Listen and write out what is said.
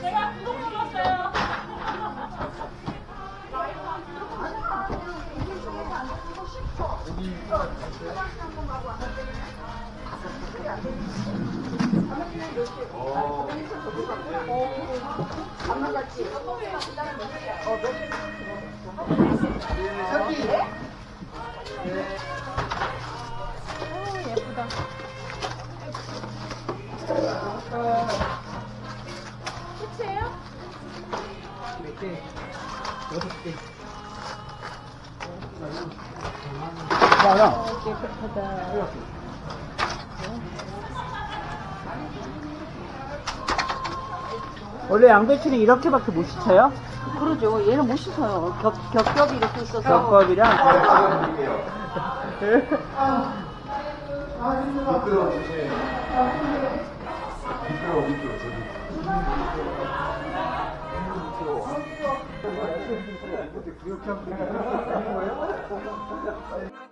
제가 구독 눌렀어요. 끝이에요? 하나. 깨끗하다. 원래 양배추는 이렇게밖에 못 씻어요? 그러죠. 얘는 못 씻어요. 겹, 겹겹이 이렇게 있어서. 겹밥이랑. 미끄러워 주 그렇게 하면 되는 거예요?